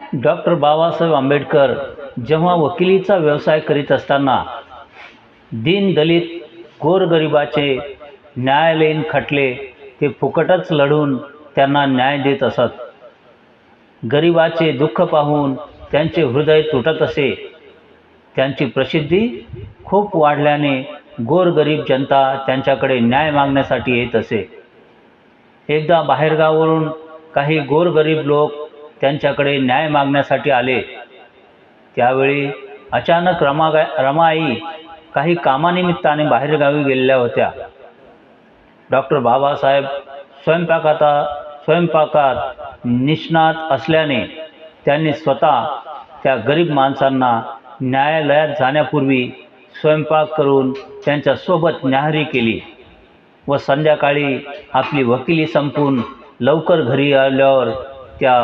Doctor Babasaheb Ambedkar जेव्हा वकिलीचा व्यवसाय करीत असताना दीनदलित गोरगरिबाचे न्यायालयीन खटले ते फुकटच लढून त्यांना न्याय देत असत. गरिबाचे दुःख पाहून त्यांचे हृदय तुटत असे. त्यांची प्रसिद्धी खूप वाढल्याने गोरगरीब जनता त्यांच्याकडे न्याय मागण्यासाठी येत असे. एकदा बाहेरगावावरून काही गोरगरीब लोक त्यांच्याकडे न्याय मागण्यासाठी आले. त्यावेळी अचानक रमा रमाई काही कामानिमित्ताने बाहेरगावी गेलेल्या होत्या. डॉक्टर बाबासाहेब स्वयंपाकाता स्वयंपाकात निष्णात असल्याने त्यांनी स्वतः त्या गरीब माणसांना न्यायालयात जाण्यापूर्वी स्वयंपाक करून त्यांच्यासोबत न्याहारी केली व संध्याकाळी आपली वकिली संपून लवकर घरी आल्यावर त्या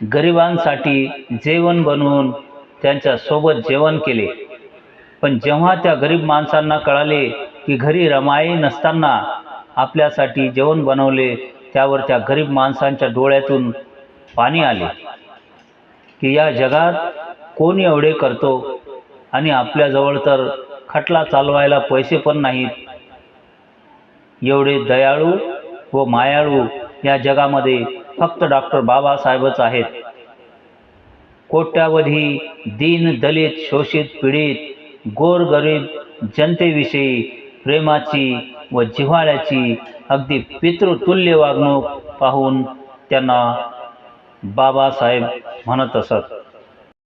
गरिबांसाठी जेवण बनवून त्यांच्यासोबत जेवण केले. पण जेव्हा त्या गरीब माणसांना कळाले की घरी रमाई नसताना आपल्यासाठी जेवण बनवले त्यावर त्या गरीब माणसांच्या डोळ्यातून पाणी आले की या जगात कोण एवढे करतो आणि आपल्याजवळ तर खटला चालवायला पैसे पण नाहीत. एवढे दयाळू व मायाळू या जगामध्ये फक्त डॉक्टर बाबासाहेबच आहेत. कोट्यावधी दीन दलित शोषित पीडित गोरगरीब जनतेविषयी प्रेमाची व जिव्हाळ्याची अगदी पितृतुल्य वागणूक पाहून त्यांना बाबासाहेब म्हणत असत.